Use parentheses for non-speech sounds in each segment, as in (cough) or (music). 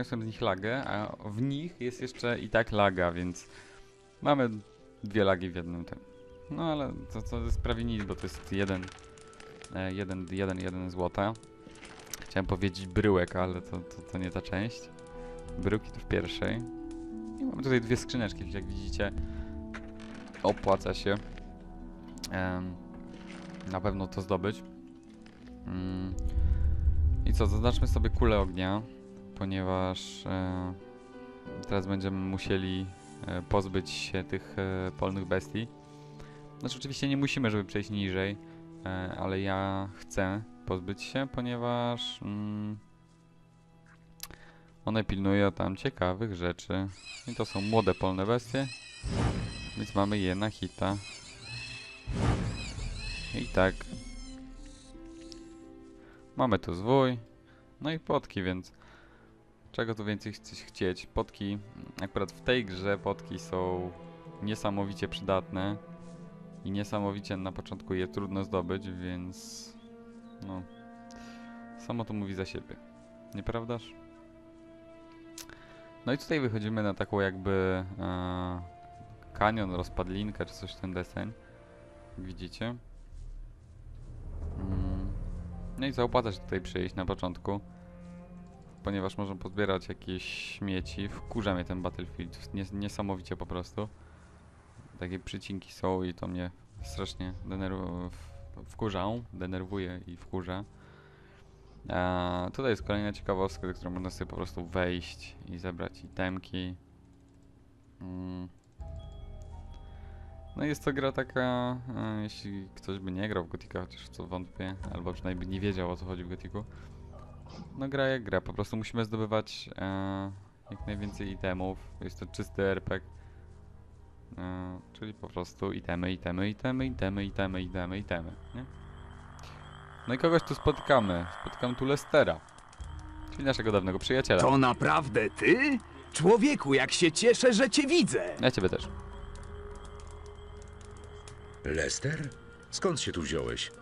przeniosłem z nich lagę, a w nich jest jeszcze i tak laga, więc mamy dwie lagi w jednym tym. No ale to, to jest prawie nic, bo to jest jeden, e, jeden, jeden, jeden złota. Chciałem powiedzieć bryłek, ale to, to, to nie ta część. Bryłki to w pierwszej. I mamy tutaj dwie skrzyneczki, jak widzicie. Opłaca się na pewno to zdobyć. Mm. I co, zaznaczmy sobie kulę ognia, ponieważ e, teraz będziemy musieli e, pozbyć się tych e, polnych bestii. Znaczy oczywiście nie musimy, żeby przejść niżej, ale ja chcę pozbyć się, ponieważ mm, one pilnują tam ciekawych rzeczy. I to są młode polne bestie, więc mamy je na hita. I tak. Mamy tu zwój. No i potki, więc czego tu więcej chcesz chcieć? Potki, akurat w tej grze potki są niesamowicie przydatne i niesamowicie na początku je trudno zdobyć, więc no samo to mówi za siebie. Nieprawdaż? No i tutaj wychodzimy na taką jakby e, kanion, rozpadlinkę czy coś ten deseń. Widzicie. Mm. No i co, opłaca się tutaj przyjść na początku, ponieważ można pozbierać jakieś śmieci. Wkurza mnie ten Battlefield, Nies niesamowicie po prostu. Takie przycinki są i to mnie strasznie denerwuje, wkurzał, denerwuje i wkurza. A tutaj jest kolejna ciekawostka, do której można sobie po prostu wejść i zebrać itemki. Mm. No jest to gra taka, e, jeśli ktoś by nie grał w Gotika, chociaż w co wątpię, albo przynajmniej nie wiedział o co chodzi w Gotiku. No gra jak gra, po prostu musimy zdobywać e, jak najwięcej itemów. Jest to czysty RPG. E, czyli po prostu itemy, itemy, itemy, itemy, itemy, itemy, itemy, nie? No i kogoś tu spotykamy. Spotykam tu Lestera. Czyli naszego dawnego przyjaciela. To naprawdę ty? Człowieku, jak się cieszę, że cię widzę! Ja ciebie też. Lester? Skąd się tu wziąłeś?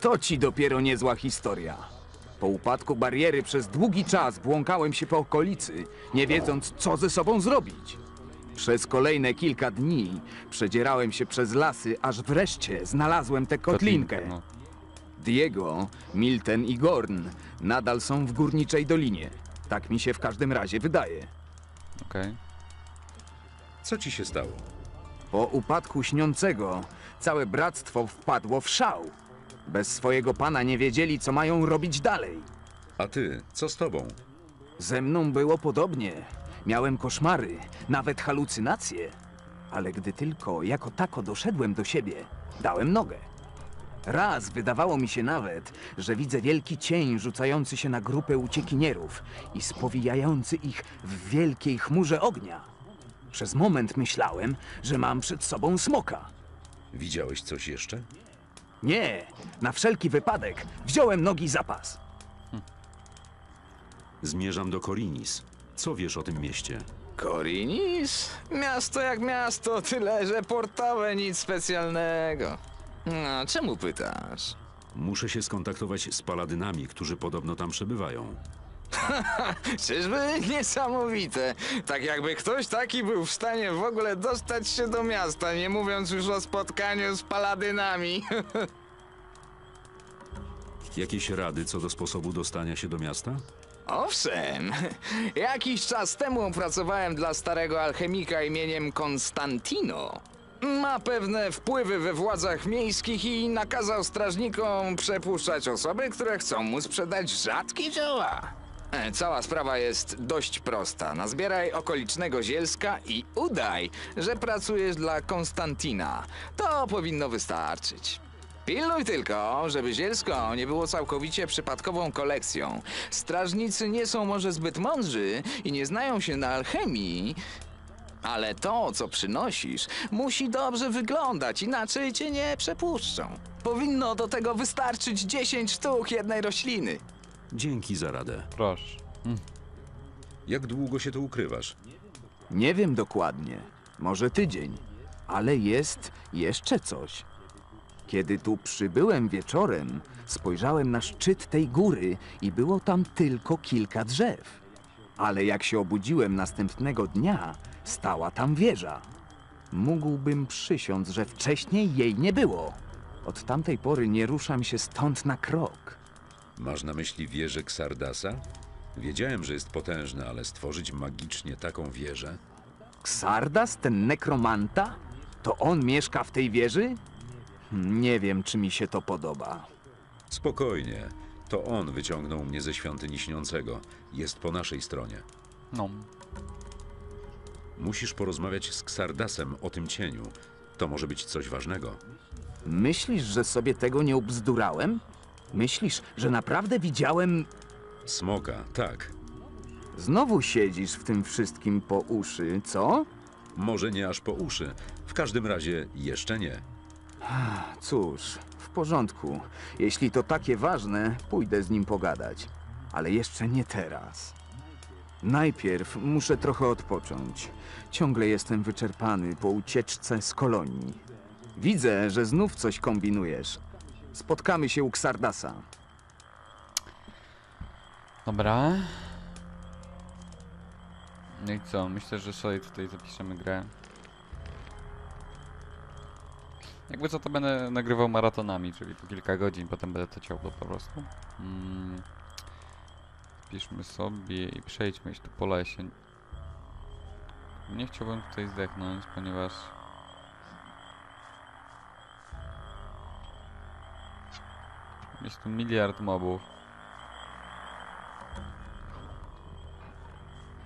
To ci dopiero niezła historia. Po upadku bariery przez długi czas błąkałem się po okolicy, nie wiedząc, co ze sobą zrobić. Przez kolejne kilka dni przedzierałem się przez lasy, aż wreszcie znalazłem tę kotlinkę. no. Diego, Milten i Gorn nadal są w górniczej dolinie. Tak mi się w każdym razie wydaje. Okej. Co ci się stało? Po upadku śniącego całe bractwo wpadło w szał. Bez swojego pana nie wiedzieli, co mają robić dalej. A ty, co z tobą? Ze mną było podobnie. Miałem koszmary, nawet halucynacje. Ale gdy tylko jako tako doszedłem do siebie, dałem nogę. Raz wydawało mi się nawet, że widzę wielki cień rzucający się na grupę uciekinierów i spowijający ich w wielkiej chmurze ognia. Przez moment myślałem, że mam przed sobą smoka. Widziałeś coś jeszcze? Nie, na wszelki wypadek wziąłem nogi zapas. Zmierzam do Korinis. Co wiesz o tym mieście? Korinis? Miasto jak miasto, tyle że portowe, nic specjalnego. No, czemu pytasz? Muszę się skontaktować z paladynami, którzy podobno tam przebywają. (laughs) Czyżby niesamowite. Tak jakby ktoś taki był w stanie w ogóle dostać się do miasta, nie mówiąc już o spotkaniu z paladynami. (laughs) Jakieś rady co do sposobu dostania się do miasta? Owszem, (laughs) jakiś czas temu pracowałem dla starego alchemika imieniem Konstantino. Ma pewne wpływy we władzach miejskich i nakazał strażnikom przepuszczać osoby, które chcą mu sprzedać rzadkie dzieła. E, Cała sprawa jest dość prosta. Nazbieraj okolicznego zielska i udaj, że pracujesz dla Konstantina. To powinno wystarczyć. Pilnuj tylko, żeby zielsko nie było całkowicie przypadkową kolekcją. Strażnicy nie są może zbyt mądrzy i nie znają się na alchemii, ale to, co przynosisz, musi dobrze wyglądać, inaczej cię nie przepuszczą. Powinno do tego wystarczyć 10 sztuk jednej rośliny. Dzięki za radę. Proszę. Jak długo się tu ukrywasz? Nie wiem dokładnie, może tydzień, ale jest jeszcze coś. Kiedy tu przybyłem wieczorem, spojrzałem na szczyt tej góry i było tam tylko kilka drzew. Ale jak się obudziłem następnego dnia, stała tam wieża. Mógłbym przysiąc, że wcześniej jej nie było. Od tamtej pory nie ruszam się stąd na krok. Masz na myśli wieżę Xardasa? Wiedziałem, że jest potężny, ale stworzyć magicznie taką wieżę? Xardas, ten nekromanta? To on mieszka w tej wieży? Hmm, Nie wiem, czy mi się to podoba. Spokojnie. To on wyciągnął mnie ze świątyni śniącego. Jest po naszej stronie. No, Musisz porozmawiać z Xardasem o tym cieniu. To może być coś ważnego. Myślisz, że sobie tego nie obzdurałem? Myślisz, że naprawdę widziałem... Smoka, tak. Znowu siedzisz w tym wszystkim po uszy, co? Może nie aż po uszy. W każdym razie jeszcze nie. Cóż, w porządku. Jeśli to takie ważne, pójdę z nim pogadać. Ale jeszcze nie teraz. Najpierw muszę trochę odpocząć. Ciągle jestem wyczerpany po ucieczce z kolonii. Widzę, że znów coś kombinujesz. Spotkamy się u Xardasa. dobra. No i co? Myślę, że sobie tutaj zapiszemy grę. Jakby co to będę nagrywał maratonami, czyli po kilka godzin, potem będę to ciął po prostu. Mm. Piszmy sobie i przejdźmy jeszcze po lesie. Nie chciałbym tutaj zdechnąć, ponieważ jest tu miliard mobów.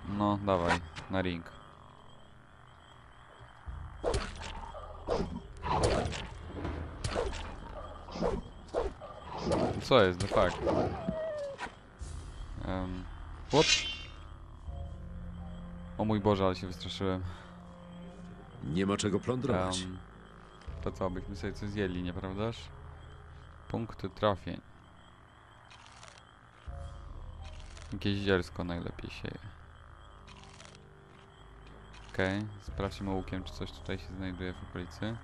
No, dawaj, na ring. Co jest, the fuck? Um, what? O mój Boże, ale się wystraszyłem. Nie ma czego plądrować. Em, to co, byśmy sobie coś zjedli, nieprawdaż? Punkty trafień. Jakieś zielsko najlepiej sieje. Okej, sprawdźmy łukiem, czy coś tutaj się znajduje w okolicy.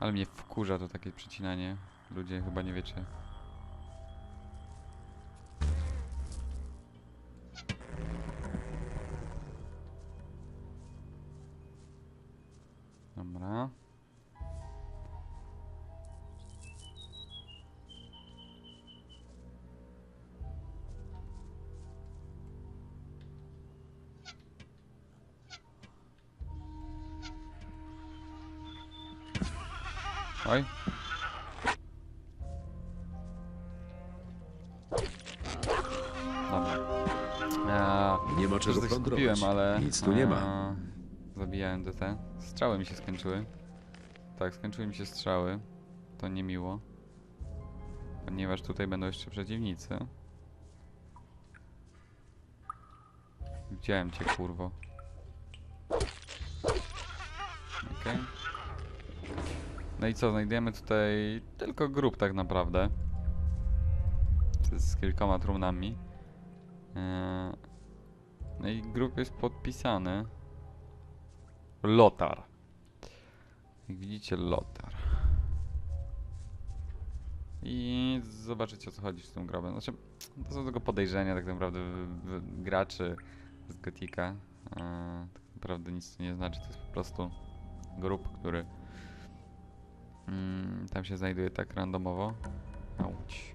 Ale mnie wkurza to takie przycinanie. Ludzie chyba nie wiecie. Oj. Dobra. Eee, Nie ma czego coś plądrować. ale... Nic tu nie ma. a, Zabijałem DT. Strzały mi się skończyły. Tak, skończyły mi się strzały. To niemiło. Ponieważ tutaj będą jeszcze przeciwnicy. Widziałem cię, kurwo. Okej. No i co, znajdujemy tutaj tylko grup tak naprawdę. Z kilkoma trumnami. Eee, no i grup jest podpisany. Lotar. Jak widzicie, Lotar. I zobaczycie o co chodzi z tym grobem. Znaczy, to są tylko podejrzenia tak naprawdę graczy z Gotika. Eee, tak naprawdę nic to nie znaczy, to jest po prostu grup, który mm, tam się znajduje tak randomowo. Auć.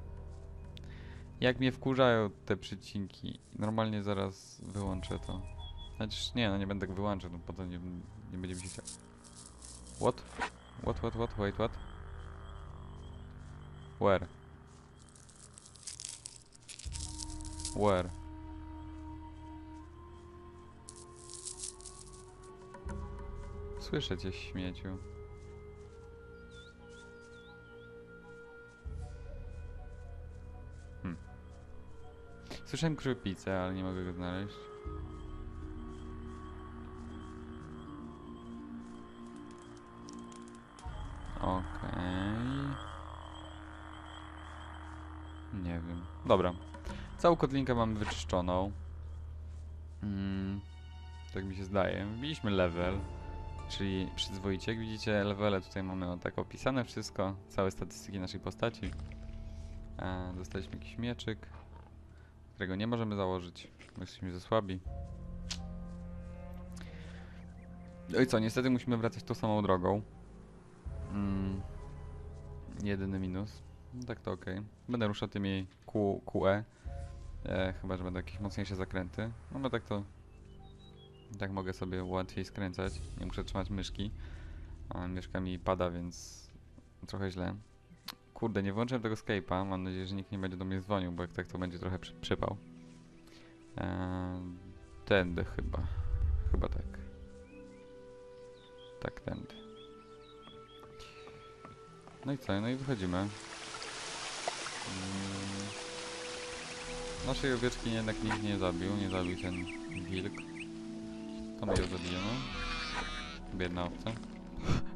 Jak mnie wkurzają te przycinki. Normalnie zaraz wyłączę to. Chociaż nie, no nie będę wyłączał, no po to nie, nie będzie mi się chciał. What? What, what, what? Wait, what? Where? Where? Słyszę cię, śmieciu. Słyszałem krzypicę, ale nie mogę go znaleźć. Okej. Nie wiem. Dobra. Całą kotlinkę mamy wyczyszczoną. Mm, tak mi się zdaje. Wbiliśmy level, czyli przyzwoicie. Jak widzicie, levele tutaj mamy no, tak opisane wszystko. Całe statystyki naszej postaci. E, dostaliśmy jakiś mieczyk, którego nie możemy założyć. My Jesteśmy za słabi. No i co, niestety musimy wracać tą samą drogą. Mm. Jedyny minus. No tak to ok. Będę ruszał tymi Q, QE. E, chyba, że będą jakieś mocniejsze zakręty. No bo tak to... Tak mogę sobie łatwiej skręcać. Nie muszę trzymać myszki. A myszka mi pada, więc trochę źle. Kurde, nie włączyłem tego Skype'a. Mam nadzieję, że nikt nie będzie do mnie dzwonił, bo jak tak to będzie trochę przy, przypał. Eee, tędy chyba. Chyba tak. Tak, tędy. No i co? No i wychodzimy. Mm. Naszej owieczki jednak nikt nie zabił. Nie zabił ten wilk. To my ją zabijemy. Biedna owca.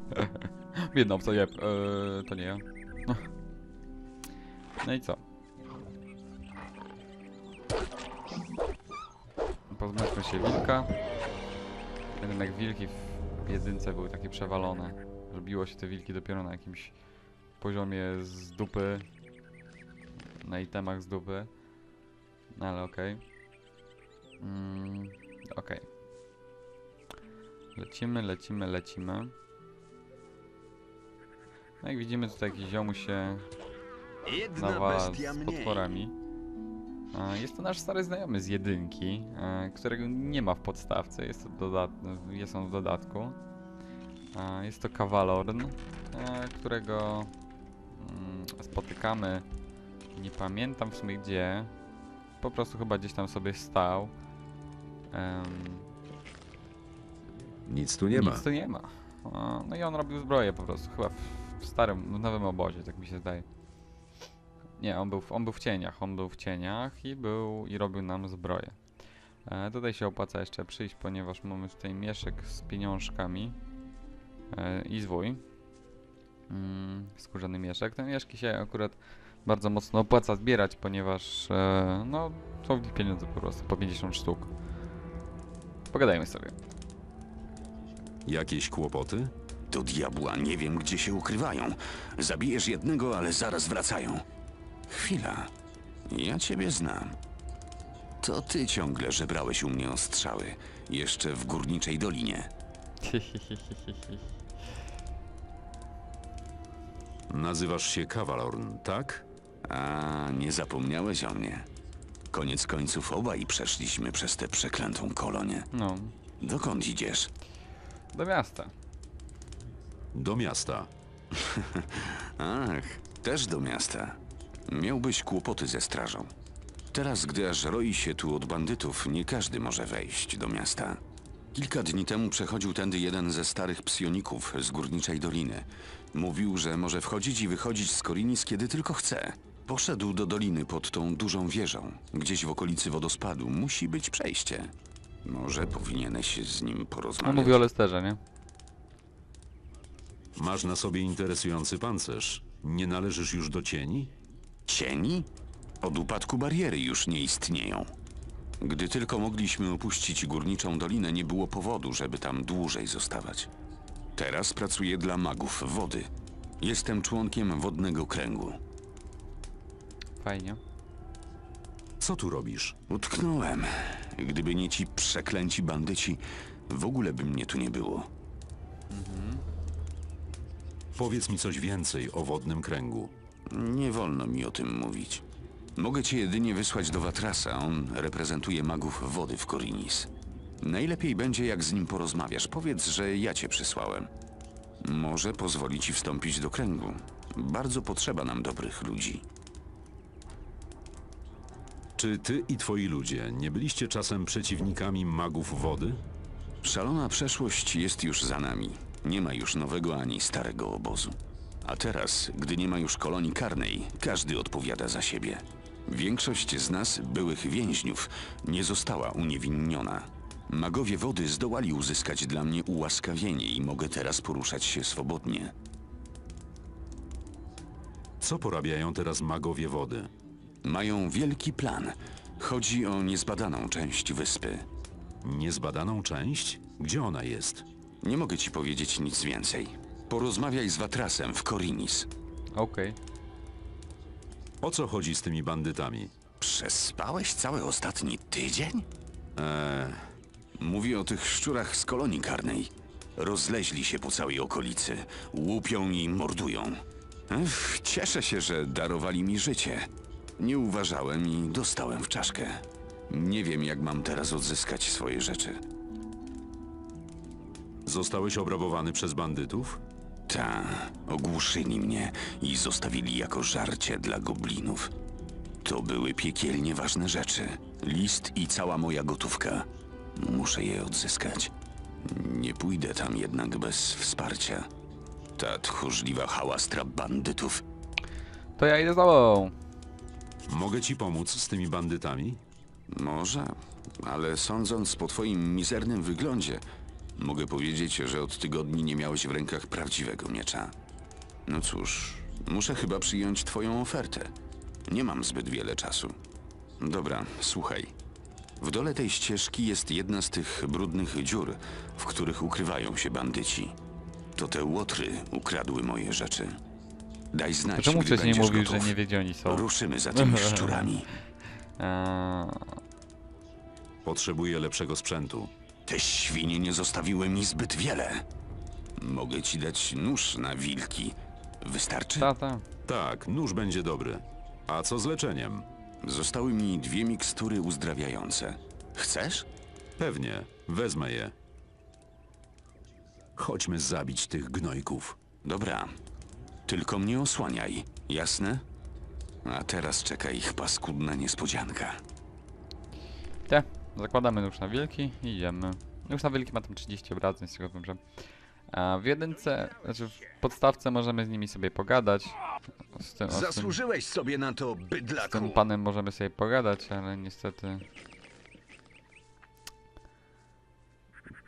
(laughs) Biedna owca, jeb. Eee, to nie ja. No i co? Pozbędźmy się wilka. Jednak wilki w jedynce były takie przewalone. że biło się te wilki dopiero na jakimś poziomie z dupy. Na itemach z dupy. No ale okej. Mm, okej. Lecimy, lecimy, lecimy. No jak widzimy tutaj jakiś ziomu się Bestia z potworami. Jest to nasz stary znajomy z jedynki, którego nie ma w podstawce, jest, to dodat jest on w dodatku. Jest to Kawalorn, którego mm, spotykamy, nie pamiętam w sumie gdzie, po prostu chyba gdzieś tam sobie stał. Nic tu nie ma. nic tu nie ma. No i on robił zbroję po prostu, chyba w, w starym, w nowym obozie, tak mi się zdaje. Nie, on był, w, on był w cieniach, on był w cieniach i był i robił nam zbroję. E, tutaj się opłaca jeszcze przyjść, ponieważ mamy tutaj mieszek z pieniążkami e, i zwój. Mm, skórzany mieszek. Te mieszki się akurat bardzo mocno opłaca zbierać, ponieważ e, no, są w pieniądze po prostu, po 50 sztuk. Pogadajmy sobie. Jakieś kłopoty? Do diabła nie wiem, gdzie się ukrywają. Zabijesz jednego, ale zaraz wracają. Chwila. Ja ciebie znam. To ty ciągle żebrałeś u mnie o strzały. Jeszcze w górniczej dolinie. (laughs) Nazywasz się Kawalorn, tak? A, nie zapomniałeś o mnie. Koniec końców obaj przeszliśmy przez tę przeklętą kolonię. No, Dokąd idziesz? do miasta. Do miasta. (laughs) Ach, też do miasta. Miałbyś kłopoty ze strażą. Teraz, gdy aż roi się tu od bandytów, nie każdy może wejść do miasta. Kilka dni temu przechodził tędy jeden ze starych psioników z górniczej doliny. Mówił, że może wchodzić i wychodzić z Korinis, kiedy tylko chce. Poszedł do doliny pod tą dużą wieżą. Gdzieś w okolicy wodospadu musi być przejście. Może powinieneś z nim On porozmawiać. mówi o Lesterze, nie? Masz na sobie interesujący pancerz. Nie należysz już do cieni? Cieni? Od upadku bariery już nie istnieją. Gdy tylko mogliśmy opuścić górniczą dolinę, nie było powodu, żeby tam dłużej zostawać. Teraz pracuję dla magów wody. Jestem członkiem wodnego kręgu. Fajnie. Co tu robisz? Utknąłem. Gdyby nie ci przeklęci bandyci, w ogóle by mnie tu nie było. Powiedz mi coś więcej o wodnym kręgu. Nie wolno mi o tym mówić. Mogę cię jedynie wysłać do Watrasa. On reprezentuje magów wody w Korinis. Najlepiej będzie, jak z nim porozmawiasz. Powiedz, że ja cię przysłałem. Może pozwoli ci wstąpić do kręgu. Bardzo potrzeba nam dobrych ludzi. Czy ty i twoi ludzie nie byliście czasem przeciwnikami magów wody? Szalona przeszłość jest już za nami. Nie ma już nowego ani starego obozu. A teraz, gdy nie ma już kolonii karnej, każdy odpowiada za siebie. Większość z nas, byłych więźniów, nie została uniewinniona. Magowie wody zdołali uzyskać dla mnie ułaskawienie i mogę teraz poruszać się swobodnie. Co porabiają teraz magowie wody? Mają wielki plan. Chodzi o niezbadaną część wyspy. Niezbadaną część? Gdzie ona jest? Nie mogę ci powiedzieć nic więcej. Porozmawiaj z Watrasem w Korinis. Okej. O co chodzi z tymi bandytami? Przespałeś cały ostatni tydzień? Eee, mówię o tych szczurach z kolonii karnej. Rozleźli się po całej okolicy. Łupią i mordują. Ech, cieszę się, że darowali mi życie. Nie uważałem i dostałem w czaszkę. Nie wiem, jak mam teraz odzyskać swoje rzeczy. Zostałeś obrabowany przez bandytów? Ta, ogłuszyli mnie i zostawili jako żarcie dla goblinów. To były piekielnie ważne rzeczy. List i cała moja gotówka. Muszę je odzyskać. Nie pójdę tam jednak bez wsparcia. Ta tchórzliwa hałastra bandytów. To ja idę z tobą. Mogę ci pomóc z tymi bandytami? Może, ale sądząc po twoim mizernym wyglądzie, mogę powiedzieć, że od tygodni nie miałeś w rękach prawdziwego miecza. No cóż, muszę chyba przyjąć twoją ofertę. Nie mam zbyt wiele czasu. Dobra, słuchaj. W dole tej ścieżki jest jedna z tych brudnych dziur, w których ukrywają się bandyci. To te łotry ukradły moje rzeczy. Daj znać, To czemu gdy będziesz mówił, gotów. że nie wie gdzie oni są? Ruszymy za (laughs) tymi szczurami. Eee, Potrzebuję lepszego sprzętu. Te świnie nie zostawiły mi zbyt wiele. Mogę ci dać nóż na wilki. Wystarczy? tata. Tak, nóż będzie dobry. A co z leczeniem? Zostały mi dwie mikstury uzdrawiające. Chcesz? Pewnie, wezmę je. Chodźmy zabić tych gnojków. Dobra. Tylko mnie osłaniaj, jasne? A teraz czeka ich paskudna niespodzianka. Te, zakładamy nóż na wilki i idziemy. Nóż na wilki ma tam 30 obrażeń, z czego wiem, że... A w jedynce, znaczy w podstawce możemy z nimi sobie pogadać. Z tym, o, z tym, Zasłużyłeś sobie na to, z tym bydlaku. panem możemy sobie pogadać, ale niestety...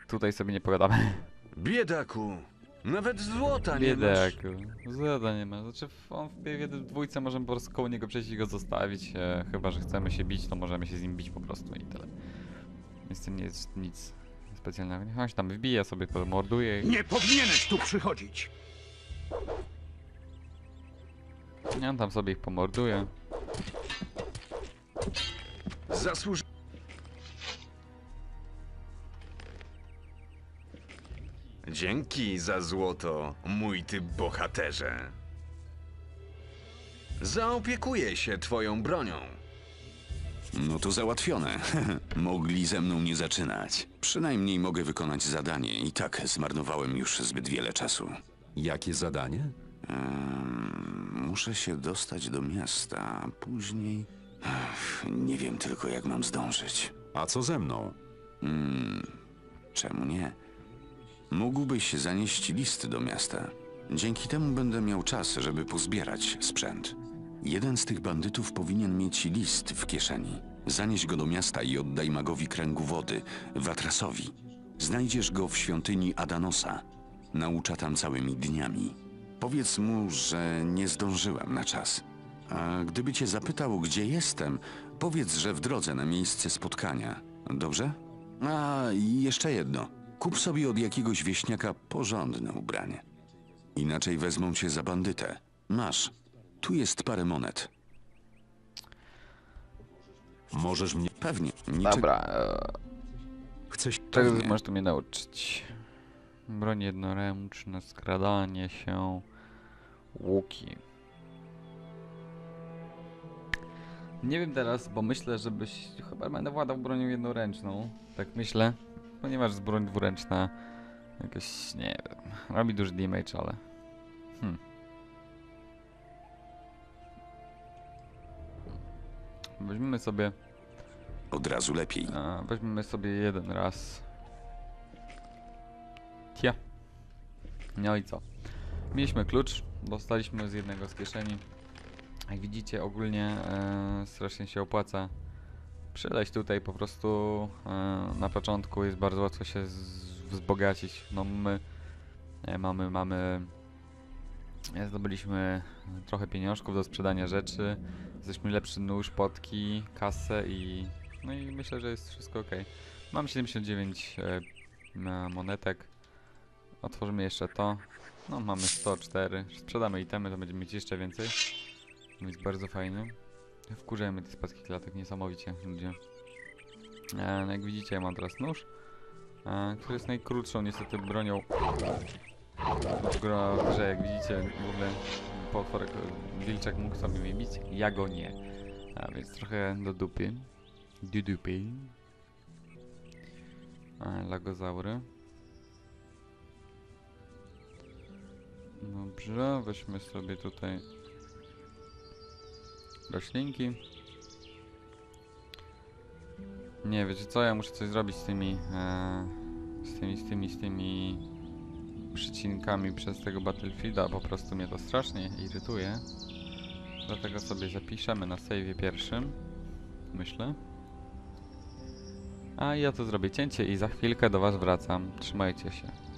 Tutaj sobie nie pogadamy. Biedaku. Nawet złota nie masz. Biedaku. Zada nie ma. Znaczy on w biegnie w dwójce możemy po prostu koło niego przejść i go zostawić. E, chyba, że chcemy się bić, to możemy się z nim bić po prostu i tyle. Więc to nie jest nic specjalnego. Niech on się tam wbija, sobie pomorduje i Nie powinieneś tu przychodzić. nie, on tam sobie ich pomorduje. Zasłuży... Dzięki za złoto, mój ty bohaterze. Zaopiekuję się twoją bronią. No to załatwione. (laughs) Mogli ze mną nie zaczynać. Przynajmniej mogę wykonać zadanie. I tak zmarnowałem już zbyt wiele czasu. Jakie zadanie? Ehm, muszę się dostać do miasta, a później. Ech, nie wiem tylko, jak mam zdążyć. A co ze mną? Czemu nie? Mógłbyś zanieść list do miasta. Dzięki temu będę miał czas, żeby pozbierać sprzęt. Jeden z tych bandytów powinien mieć list w kieszeni. Zanieś go do miasta i oddaj magowi kręgu wody, Watrasowi. Znajdziesz go w świątyni Adanosa. Naucza tam całymi dniami. Powiedz mu, że nie zdążyłem na czas. A gdyby cię zapytał, gdzie jestem, powiedz, że w drodze na miejsce spotkania. Dobrze? A jeszcze jedno. Kup sobie od jakiegoś wieśniaka porządne ubranie. Inaczej wezmą cię za bandytę. Masz. Tu jest parę monet. Możesz mnie... Pewnie. Niczego. Dobra, e, Chcesz... czego Pewnie. możesz tu mnie nauczyć? Broń jednoręczna, skradanie się, łuki. Nie wiem teraz, bo myślę, żebyś chyba będę władał bronią jednoręczną. Tak myślę, ponieważ broń dwuręczna jakoś, nie wiem, robi duży damage, ale... Hmm. Weźmiemy sobie Od razu lepiej. a, weźmiemy sobie jeden raz. Tia. No i co? Mieliśmy klucz, dostaliśmy z jednego z kieszeni. Jak widzicie, ogólnie e, strasznie się opłaca przyleść tutaj po prostu. E, na początku jest bardzo łatwo się wzbogacić. No my mamy, mamy zdobyliśmy trochę pieniążków do sprzedania rzeczy. Jesteśmy lepszy nóż, potki, kasę i no i myślę, że jest wszystko ok. Mam 79 e, monetek. Otworzymy jeszcze to. No, mamy 104. Sprzedamy itemy, to będziemy mieć jeszcze więcej. Więc bardzo fajnie. Wkurzajmy te spadki klatek niesamowicie, ludzie. E, no jak widzicie, ja mam teraz nóż, e, który jest najkrótszą niestety bronią w grze. Jak widzicie, w ogóle potworek wilczek mógł sobie mnie bić, ja go nie. A więc trochę do dupy. Do dupy. E, lagozaury. Dobrze, weźmy sobie tutaj roślinki. Nie, wiecie co, ja muszę coś zrobić z tymi, e, z tymi, z tymi, z tymi przycinkami przez tego Battlefielda, po prostu mnie to strasznie irytuje. Dlatego sobie zapiszemy na save'ie pierwszym, myślę. A ja to zrobię cięcie i za chwilkę do was wracam. Trzymajcie się.